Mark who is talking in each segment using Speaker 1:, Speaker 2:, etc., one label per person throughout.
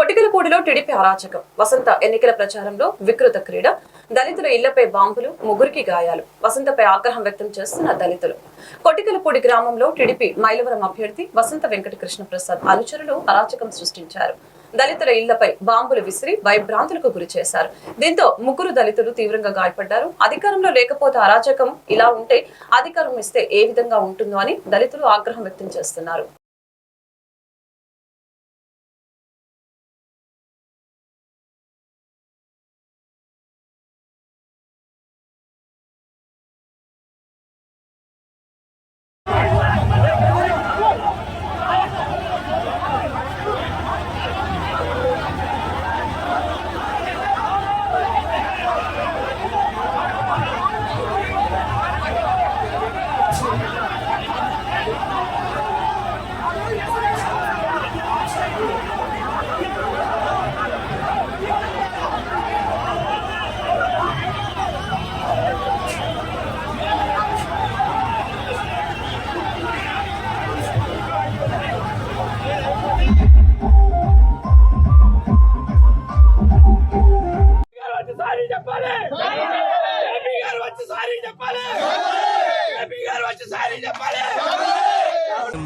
Speaker 1: కొటికలపూడిలో TDP అరాచకం. వసంత ఎన్నికల ప్రచారంలో వికృత క్రీడ. దళితుల ఇళ్ళపై బాంబులు ముగ్గురికి గాయాలు. వసంతపై ఆగ్రహం వ్యక్తం చేస్తున్న దళితులు. కొటికలపూడి గ్రామంలో టీడీపీ మైలవరం అభ్యర్థి వసంత వెంకట కృష్ణ ప్రసాద్ అనుచరులు అరాచకం సృష్టించారు. దళితుల ఇళ్ళపై బాంబులు విసిరి భయభ్రాంతులకు గురి చేశారు. దీంతో ముగ్గురు దళితులు తీవ్రంగా గాయపడ్డారు. అధికారంలో లేకపోతే అరాచకం ఇలా ఉంటే అధికారం ఇస్తే ఏ విధంగా ఉంటుందో అని దళితులు ఆగ్రహం వ్యక్తం చేస్తున్నారు.
Speaker 2: చెప్పాలి. గారు వచ్చి సారీ చెప్పాలి.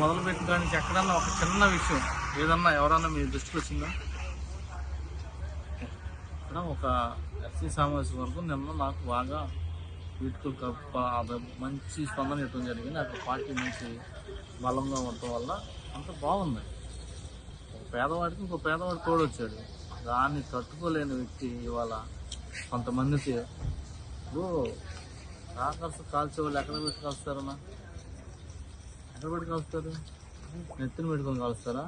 Speaker 3: మొదలు పెట్టడానికి ఎక్కడన్నా ఒక చిన్న విషయం ఏదన్నా ఎవరన్నా మీ దృష్టికి వచ్చిందా? ఇక్కడ ఒక ఎస్సీ సమావేశం వరకు నిన్న నాకు బాగా వీటితో కప్ప మంచి స్పందన ఇవ్వడం జరిగింది. అక్కడ పార్టీ మంచి బలంగా ఉండటం వల్ల అంత బాగుంది. ఒక పేదవాడికి ఇంకో పేదవాడు తోడొచ్చాడు. దాన్ని తట్టుకోలేని వ్యక్తి ఇవాళ కొంతమందికి ఇప్పుడు కాల్చే వాళ్ళు ఎక్కడ పెట్టి వస్తారన్నా ఎక్కడ పెట్టి వస్తారు నెత్తిని పెట్టుకొని కాలుస్తారా?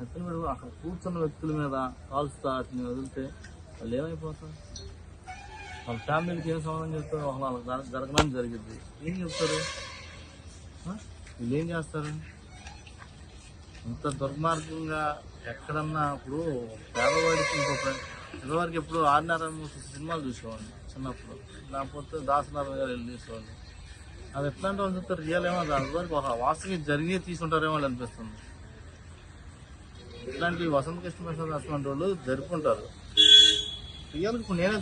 Speaker 3: నెత్తిని పెట్టుకొని అక్కడ కూర్చున్న వ్యక్తుల మీద కాల్స్తా వాటిని వదిలితే వాళ్ళు ఏమైపోతారు? వాళ్ళ ఫ్యామిలీకి ఏం సంబంధం చెప్తారు? వాళ్ళ వాళ్ళకి జరగ- జరగడానికి జరిగింది ఏం చెప్తారు? వీళ్ళు ఏం చేస్తారు? ఇంత దుర్మార్గంగా ఎక్కడన్నా ఇప్పుడు పేదవాడికి ఇంకొక పేదవాడికి ఎప్పుడు ఆర్నారాయణ సినిమాలు చూసేవాడిని చిన్నప్పుడు. లేకపోతే దాసనారాయణ గారు వెళ్ళి చూసేవాడిని అది ఎట్లాంటి వాళ్ళు చూస్తే రియల్ ఏమో దాని వరకు ఒక వాస్తవం జరిగి తీసుకుంటారేమో అని అనిపిస్తుంది. ఇట్లాంటి వసంత కృష్ణ ప్రసాద్ అటువంటి వాళ్ళు జరుపుకుంటారు. రియల్ ఇప్పుడు నేనే